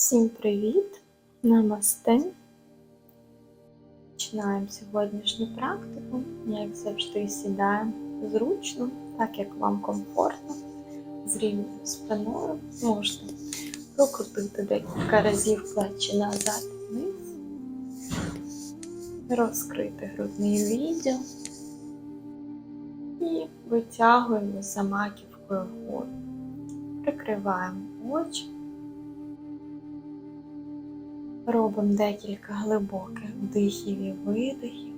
Всім привіт! Намасте! Починаємо сьогоднішню практику. Як завжди, сідаємо зручно, так як вам комфортно, з рівною спиною. Можна прокрутити декілька разів плечі назад вниз, розкрити грудний відділ і витягуємо за маківкою вгору. Прикриваємо очі. Робимо декілька глибоких вдихів і видихів.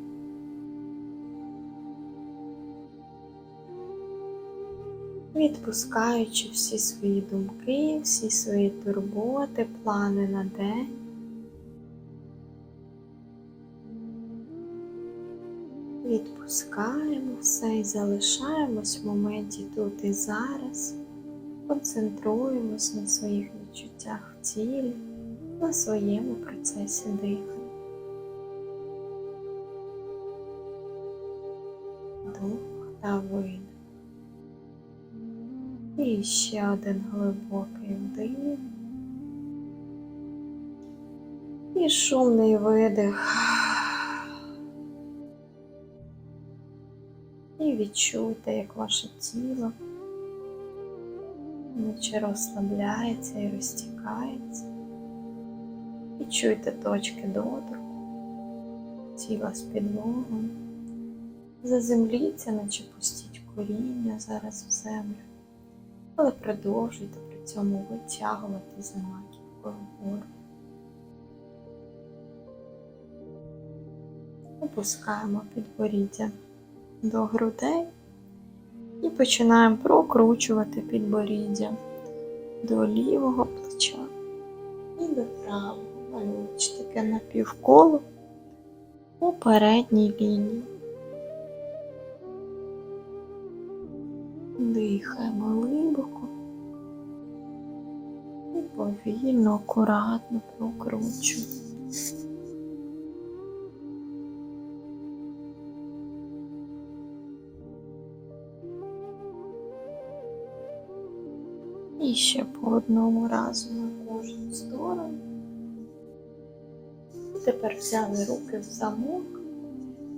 Відпускаючи всі свої думки, всі свої турботи, плани на день. Відпускаємо все і залишаємось в моменті тут і зараз. Концентруємось на своїх відчуттях в тілі на своєму процесі дихання. Вдох та видих. І ще один глибокий вдих. І шумний видих. І відчуйте, як ваше тіло наче розслабляється і розтікається. Відчуйте точки доторку, тіла з підлогою. Заземліться, наче пустіть коріння зараз в землю, але продовжуйте при цьому витягувати за вгору. Опускаємо підборіддя до грудей і починаємо прокручувати підборіддя до лівого плеча і до правого. Малюючи таке напівколо у передній лінії. Дихаємо глибоко і повільно, акуратно прокручуємо. І ще по одному разу на кожну сторону. Тепер взяли руки в замок,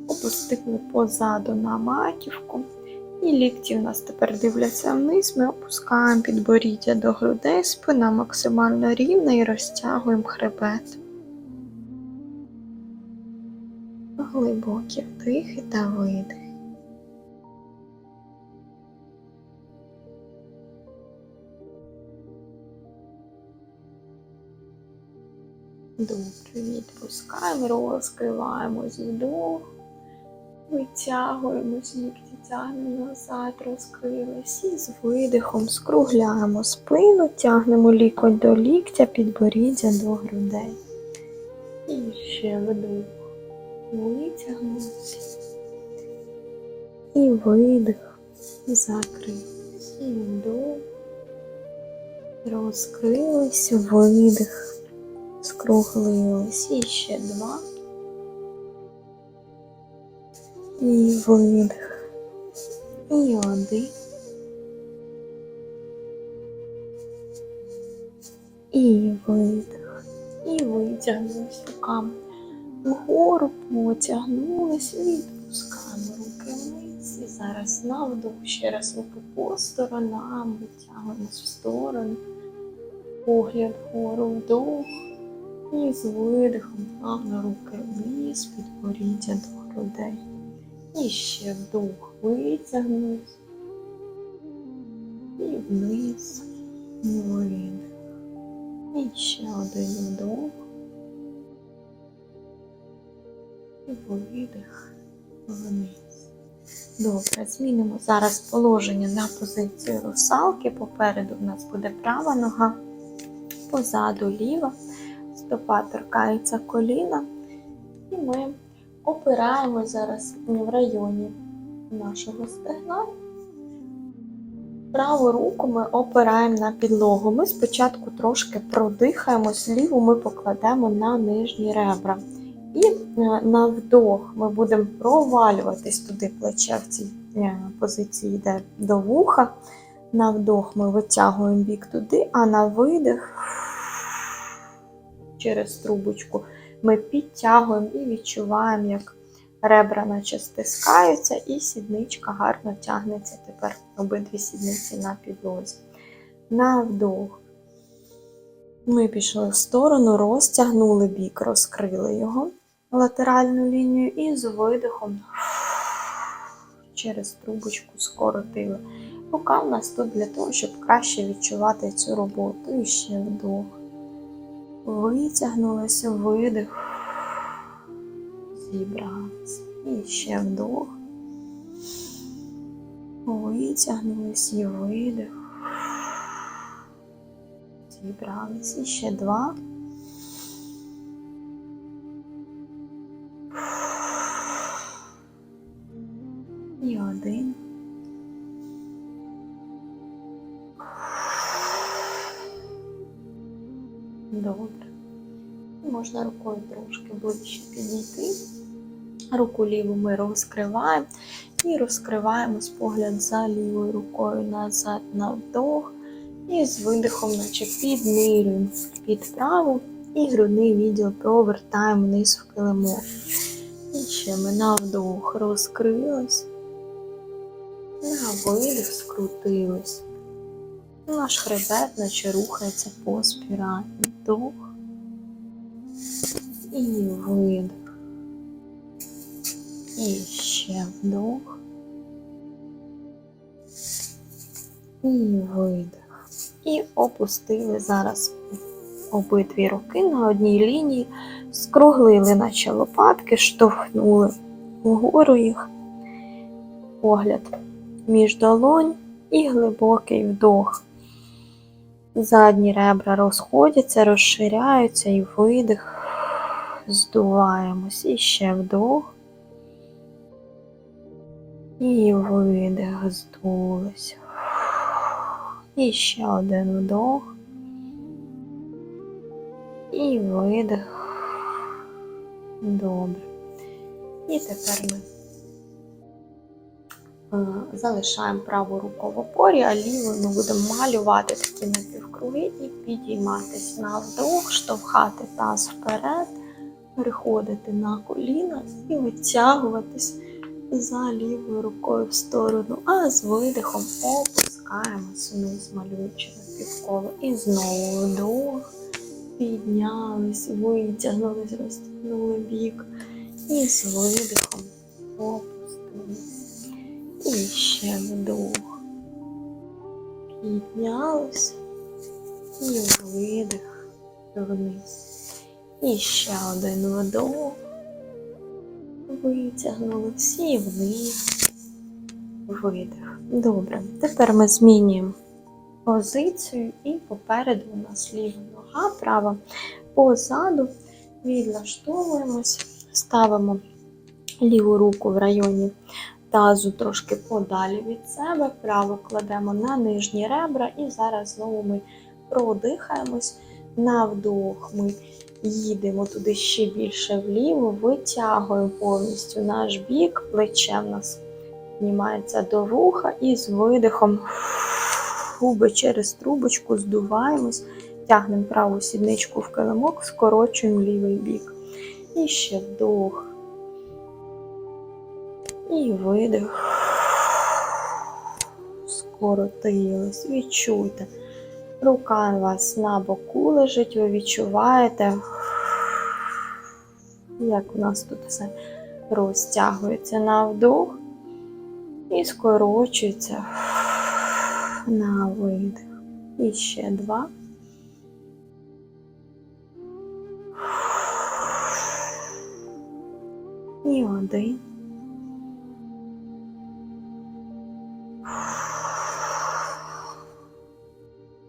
опустили позаду на маківку. І лікті у нас тепер дивляться вниз. Ми опускаємо підборіддя до грудей, спина максимально рівна і розтягуємо хребет. Глибокі вдихи та видихи. Добре, відпускаємо, розкриваємось вдох, витягуємось, лікті тягнемо назад, розкрились і з видихом скругляємо спину, тягнемо лікоть до ліктя, підборіддя до грудей. І ще вдох. Витягнувся. І видих. Закрились. І вдох. Розкрились, видих скруглились. І ще два. І видих. І один. І видих. І витягнулись руками вгору, потягнулись, відпускаємо руки вниз. І зараз на вдох ще раз руки по сторонам, витягуємось в сторону, погляд вгору вдох. І з видихом плавно руки вниз, підборіддя до грудей. І ще вдох витягнуть. І вниз, видих. І ще один вдох. І видих вниз. Добре, змінимо зараз положення на позицію русалки. Попереду в нас буде права нога, позаду ліва стопа торкається коліна, і ми опираємо зараз в районі нашого стегна. Праву руку ми опираємо на підлогу. Ми спочатку трошки продихаємось, ліву ми покладемо на нижні ребра. І е, на вдох ми будемо провалюватись туди плече в цій е, позиції йде до вуха. На вдох ми витягуємо бік туди, а на видих через трубочку. Ми підтягуємо і відчуваємо, як ребра наче стискаються, і сідничка гарно тягнеться тепер обидві сідниці на підлозі. На вдох. Ми пішли в сторону, розтягнули бік, розкрили його латеральну лінію і з видихом через трубочку скоротили. Рука в нас тут для того, щоб краще відчувати цю роботу. І ще вдох. Витягнулися, видих. Зібралися. І ще вдох. Витягнулись і видих. Зібрались. І ще два. І один. Можна рукою трошки ближче підійти. Руку ліву ми розкриваємо і розкриваємо з погляд за лівою рукою назад на вдох. І з видихом, наче піднирюємо під праву і грудний відділ провертаємо вниз в килимок. І ще ми на вдох розкрились. На видих скрутились. Наш хребет наче рухається по спіралі. Вдох і видих. І ще вдох. І видих. І опустили зараз обидві руки на одній лінії, скруглили наче лопатки, штовхнули вгору їх, погляд між долонь і глибокий вдох. Задні ребра розходяться, розширяються і видих. Здуваємось. І ще вдох. І видих, здулися. І ще один вдох. І видих. Добре. І тепер ми е, залишаємо праву руку в опорі, а лівою ми будемо малювати такі напівкруги і підійматись на вдох, штовхати таз вперед, переходити на коліна і витягуватись за лівою рукою в сторону, а з видихом опускаємось вниз, малюючи напівколо. І знову вдох, піднялись, витягнулись, розтягнули бік. І з видихом опустились. І ще вдох. Піднялись. І видих вниз. І ще один вдох. Витягнули всі вниз. Видих. Добре. Тепер ми змінюємо позицію і попереду у нас ліва нога, права позаду. Відлаштовуємось, ставимо ліву руку в районі тазу трошки подалі від себе, праву кладемо на нижні ребра, і зараз знову ми продихаємось. На вдох ми їдемо туди ще більше вліво, витягуємо повністю наш бік, плече в нас піднімається до вуха і з видихом губи через трубочку здуваємось, тягнемо праву сідничку в килимок, скорочуємо лівий бік. І ще вдох. І видих. Скоротились. Відчуйте. Рука у вас на боку лежить, ви відчуваєте, як у нас тут все розтягується на вдох і скорочується на видих. І ще два. І один.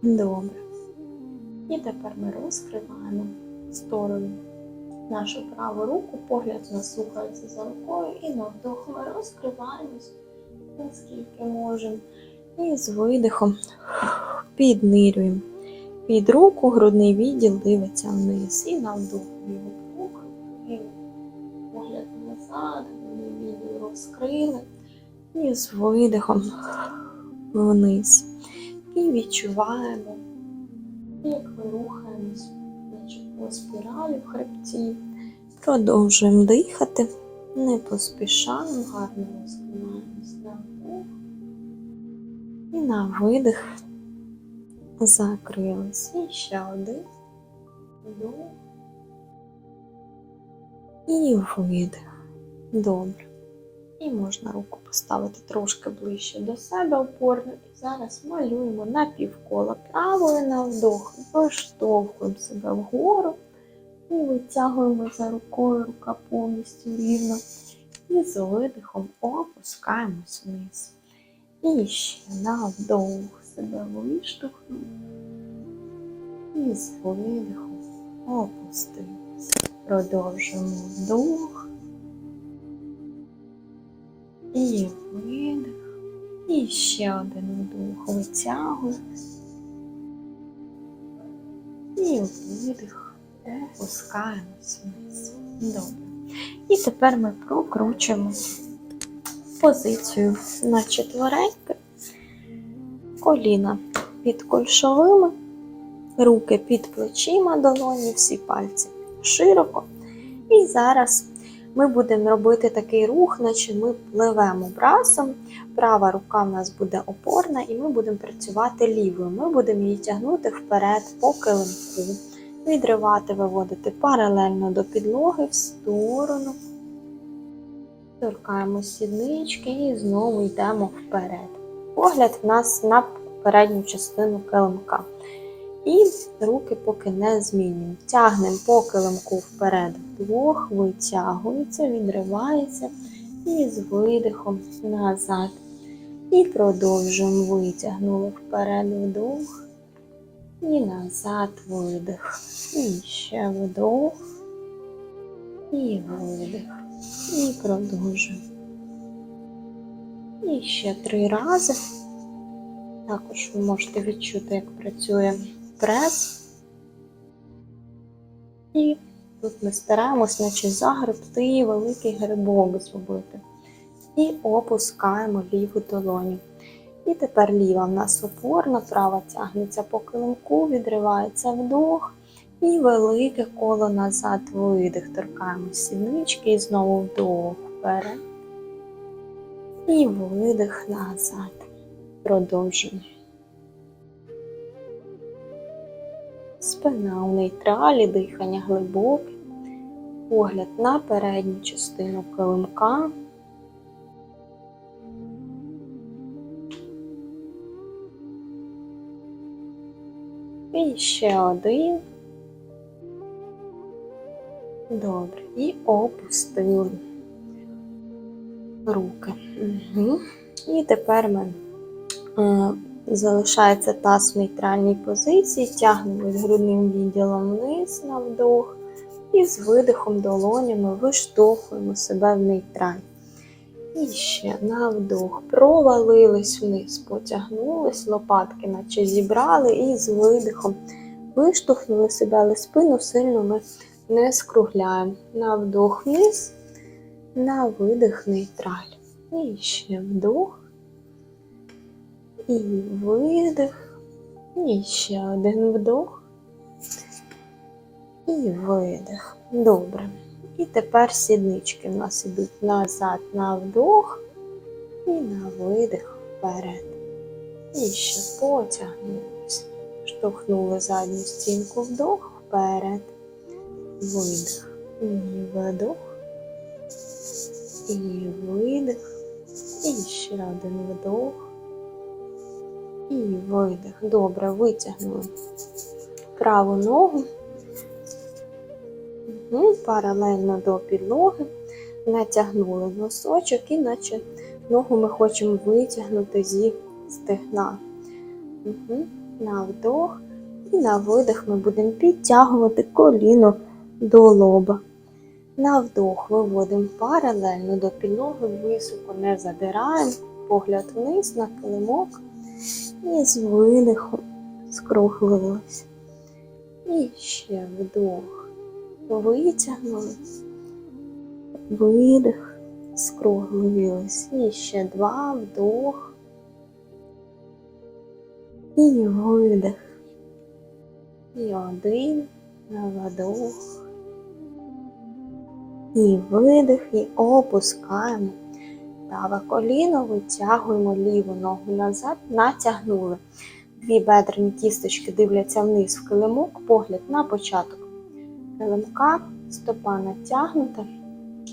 Добре. І тепер ми розкриваємо сторону нашу праву руку, погляд рухається за рукою, і на вдох ми розкриваємось, наскільки можемо. І з видихом піднирюємо під руку, грудний відділ дивиться вниз. І на вдох ліву погляд назад, грудний відділ розкрили. І з видихом вниз. І відчуваємо, як ми рухаємось, по спіралі в хребті. Продовжуємо дихати, не поспішаємо, гарно розкриваємося на вдох. І на видих закрилися. І ще один вдох. І видих. Добре. І можна руку поставити трошки ближче до себе опорно. І зараз малюємо на півкола правою на вдох, виштовхуємо себе вгору і витягуємо за рукою, рука повністю рівно. І з видихом опускаємось вниз. І ще на вдох себе виштовхнув. І з видихом опустилися. Продовжуємо вдох. І видих. І ще один вдох. Витягуємось. І видих. Опускаємось вниз. Добре. І тепер ми прокручуємо позицію на четвереньки. Коліна під кульшовими, руки під плечима долоні, всі пальці широко. І зараз ми будемо робити такий рух, наче ми пливемо брасом. Права рука в нас буде опорна, і ми будемо працювати лівою. Ми будемо її тягнути вперед по килимку, відривати, виводити паралельно до підлоги в сторону. Торкаємо сіднички і знову йдемо вперед. Погляд в нас на передню частину килимка. І руки поки не змінюємо. Тягнемо по килимку вперед вдвох, витягується, відривається і з видихом назад. І продовжуємо. Витягнули вперед вдох і назад видих. І ще вдох і видих. І продовжуємо. І ще три рази. Також ви можете відчути, як працює прес. І тут ми стараємось, наче загребти великий грибок зробити. І опускаємо ліву долоню. І тепер ліва в нас опорна, права тягнеться по килимку, відривається вдох. І велике коло назад видих. Торкаємо сіднички і знову вдох вперед. І видих назад. Продовжуємо. Спина у нейтралі, дихання глибоке, погляд на передню частину килимка. І ще один. Добре. І опустили руки. Угу. І тепер ми е, залишається таз в нейтральній позиції, тягнемось грудним відділом вниз на вдох і з видихом долонями виштовхуємо себе в нейтраль. І ще на вдох. Провалились вниз, потягнулись, лопатки, наче зібрали, і з видихом виштовхнули себе, але спину сильно ми не скругляємо. На вдох вниз, на видих нейтраль. І ще вдох. І видих. І ще один вдох. І видих. Добре. І тепер сіднички в нас ідуть назад на вдох і на видих вперед. І ще потягнулися. Штовхнули задню стінку вдох вперед. Видих. І вдох. І видих. І ще один вдох. І видих. Добре, витягнули праву ногу. Угу. Паралельно до підлоги. Натягнули носочок і наче ногу ми хочемо витягнути зі стегна. Угу. На вдох. І на видих ми будемо підтягувати коліно до лоба. На вдох виводимо паралельно до підлоги, високо не задираємо, погляд вниз на килимок. І з видихом скруглилось. І ще вдох. Витягнулись. Видих, скруглились. І ще два вдох. І видих. І один. Вдох. І видих, і опускаємо. Праве коліно, витягуємо ліву ногу назад, натягнули. Дві бедрені кісточки дивляться вниз в килимок, погляд на початок. Килимка, стопа натягнута,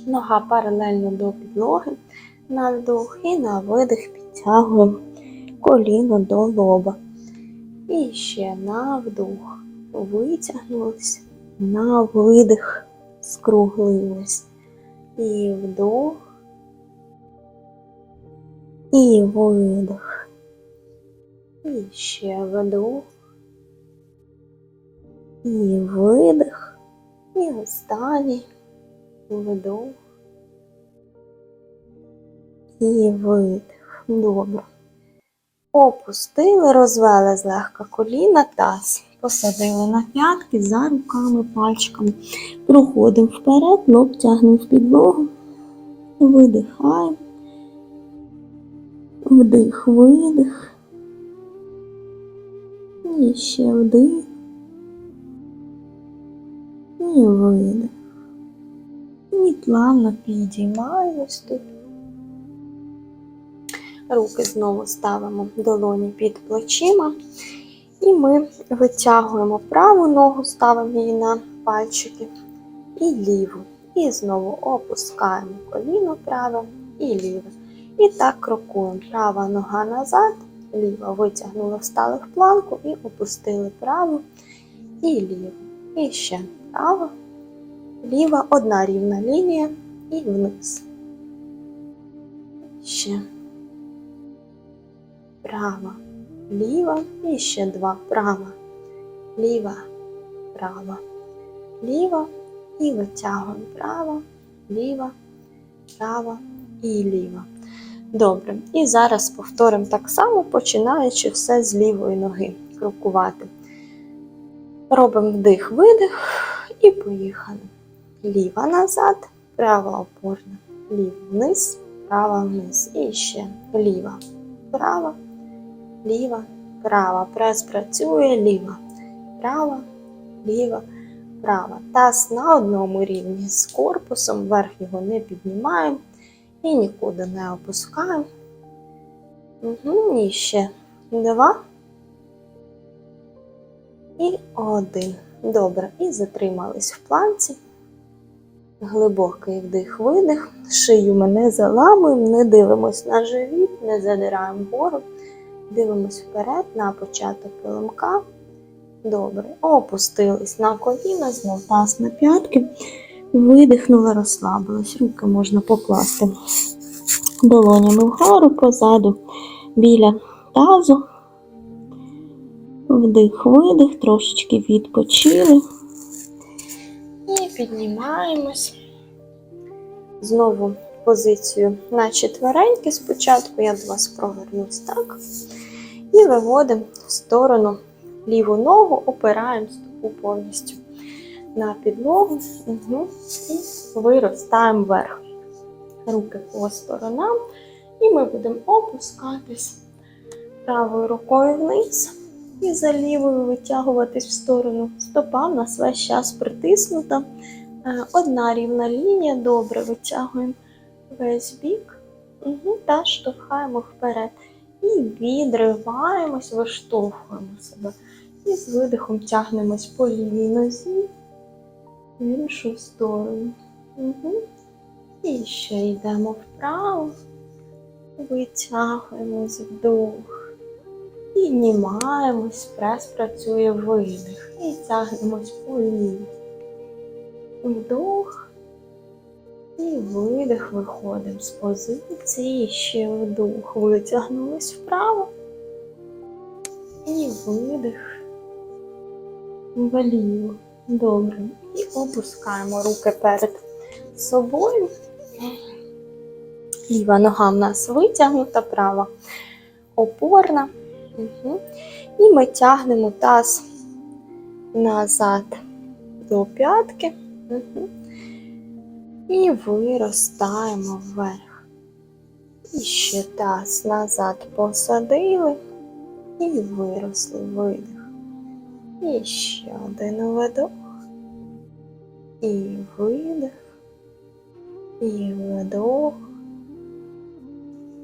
нога паралельно до підлоги, на вдох і на видих підтягуємо коліно до лоба. І ще на вдох. Витягнулись, на видих, скруглились. І вдох. І видих. І ще вдох. І видих. І останній вдох. І видих. Добре. Опустили, розвели злегка коліна, таз. Посадили на п'ятки за руками, пальчиками. Проходимо вперед, лоб тягнемо в підлогу. Видихаємо. Вдих, видих. І ще вдих. І видих. І плавно підіймаємось тут. Руки знову ставимо долоні під плечима. І ми витягуємо праву ногу, ставимо її на пальчики і ліву. І знову опускаємо коліно праве і ліве. І так крокуємо. Права нога назад, ліва витягнула, встали в планку і опустили праву і ліву. І ще права, ліва, одна рівна лінія і вниз. Ще права, ліва і ще два. Права, ліва, права, ліва і витягуємо права, ліва, права і ліва. Добре. І зараз повторимо так само, починаючи все з лівої ноги крокувати. Робимо вдих, видих і поїхали. Ліва назад, права опорна, ліва вниз, права вниз. І ще ліва, права, ліва, права. Прес працює, ліва, права, ліва, права. Таз на одному рівні з корпусом, вверх його не піднімаємо і нікуди не опускаємо. Угу, і ще два. І один. Добре. І затримались в планці. Глибокий вдих, видих. Шию ми не заламуємо, не дивимось на живіт, не задираємо вгору. Дивимось вперед на початок килимка. Добре. Опустились на коліна, знов таз на п'ятки. Видихнула, розслабилась. Руки можна покласти долонями вгору позаду біля тазу. Вдих, видих, трошечки відпочили. І піднімаємось. Знову позицію на четвереньки спочатку. Я до вас провернусь так. І виводимо в сторону ліву ногу, опираємо стопу повністю на підлогу угу. і виростаємо вверх. Руки по сторонам. І ми будемо опускатись правою рукою вниз і за лівою витягуватись в сторону. Стопа в нас весь час притиснута. Е, Одна рівна лінія, добре витягуємо весь бік угу. та штовхаємо вперед. І відриваємось, виштовхуємо себе. І з видихом тягнемось по лівій нозі в іншу сторону. Угу. І ще йдемо вправо, витягуємось вдох. Піднімаємось, прес працює видих. І тягнемось по. Вдох. І видих виходимо з позиції. Ще вдох. Витягнулись вправо. І видих. Вліво. Добре. І опускаємо руки перед собою. Ліва нога в нас витягнута, права опорна. Угу. І ми тягнемо таз назад до п'ятки. Угу. І виростаємо вверх. І ще таз назад посадили і виросли видих. І ще один видох. І видих. І вдох.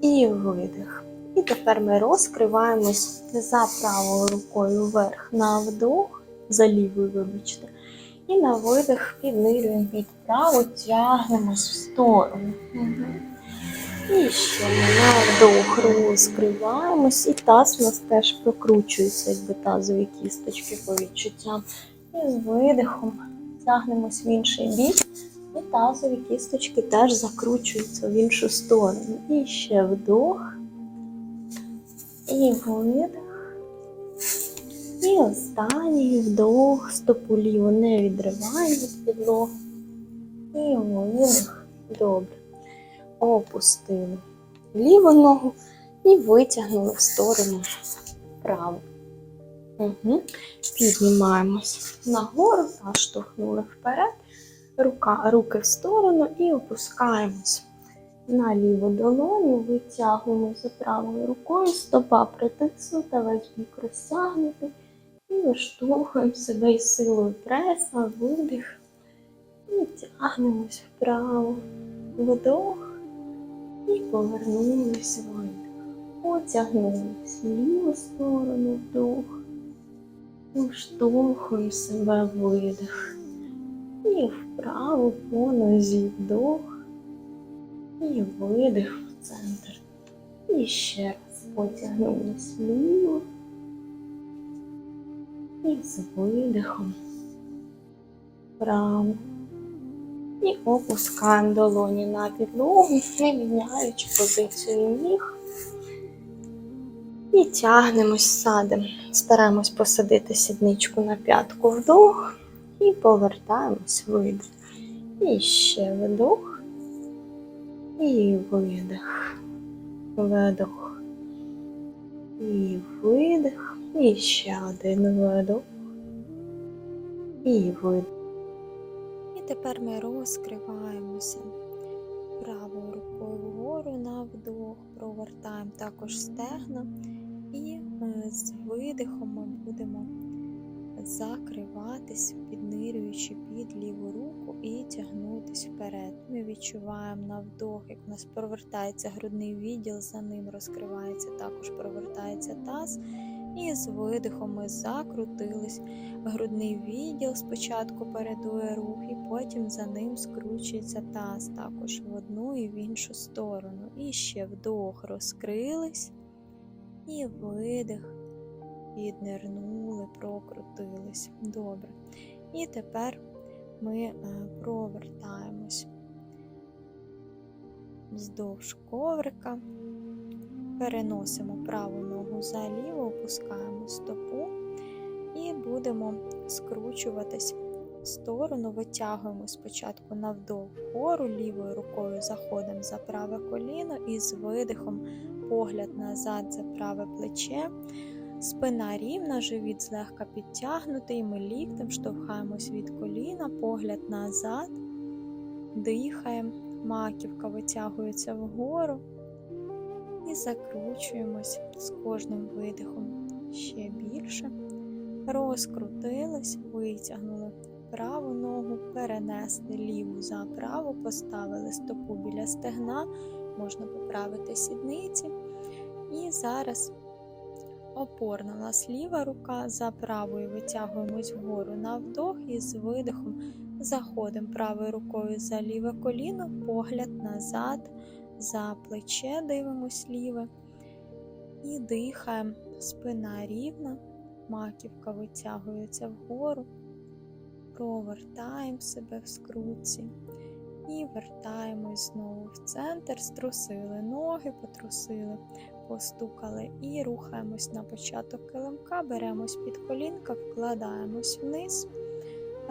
І видих. І тепер ми розкриваємось за правою рукою вверх на вдох, за лівою, вибачте. І на видих піднирюємо під праву, тягнемось в сторону. Мгм. І ще ми на вдох розкриваємось, і таз у нас теж прокручується, якби тазові кісточки по відчуттям. І з видихом тягнемось в інший бік, і тазові кісточки теж закручуються в іншу сторону. І ще вдох. І видих. І останній вдох, стопу ліву не відриваємо від підлоги. І видих. Добре. Опустили ліву ногу і витягнули в сторону праву. Угу. Піднімаємось нагору штовхнули вперед. Рука, руки в сторону і опускаємось на ліву долоню, витягуємо за правою рукою, стопа притиснута, весь бік розтягнутий. І виштовхуємо себе із силою преса, видих. І тягнемось вправо. Вдох. І повернулись видих. Потягнулись в ліву сторону вдох. Вштовхуємо себе видих. І вправо по нозі вдох. І видих в центр. І ще раз потягнулись вліво. І з видихом вправо. І опускаємо долоні на підлогу, не міняючи позицію ніг. І тягнемось садом. Стараємось посадити сідничку на п'ятку вдох і повертаємось видих. І ще вдох. І видих. Видох. І видих. І ще один видох. І видих. Тепер ми розкриваємося правою рукою вгору на вдох, провертаємо також стегна. І е, з видихом ми будемо закриватись, піднирюючи під ліву руку і тягнутись вперед. Ми відчуваємо на вдох, як у нас провертається грудний відділ, за ним розкривається, також провертається таз. І з видихом ми закрутились. Грудний відділ спочатку передує рух, і потім за ним скручується таз, також в одну і в іншу сторону. І ще вдох розкрились. І видих, піднирнули, прокрутились. Добре. І тепер ми е, провертаємось вздовж коврика, переносимо праву ногу за ліву, опускаємо стопу і будемо скручуватись в сторону, витягуємо спочатку на вдох вгору, лівою рукою заходимо за праве коліно і з видихом погляд назад за праве плече. Спина рівна, живіт злегка підтягнутий, ми ліктем штовхаємось від коліна, погляд назад, дихаємо, маківка витягується вгору і закручуємось з кожним видихом ще більше. Розкрутились, витягнули праву ногу, перенесли ліву за праву, поставили стопу біля стегна, можна поправити сідниці. І зараз опорна у нас ліва рука, за правою витягуємось вгору на вдох і з видихом заходимо правою рукою за ліве коліно, погляд назад, за плече дивимось ліве. І дихаємо, спина рівна, маківка витягується вгору, провертаємо себе в скрутці. І вертаємось знову в центр, струсили ноги, потрусили, постукали і рухаємось на початок килимка, беремось під колінка, вкладаємось вниз,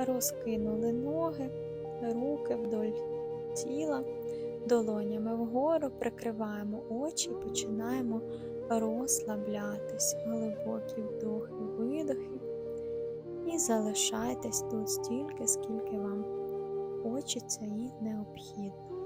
розкинули ноги, руки вдоль тіла, долонями вгору, прикриваємо очі і починаємо розслаблятись, глибокі вдохи, видохи. І залишайтесь тут стільки, скільки вам хочеться і необхідно.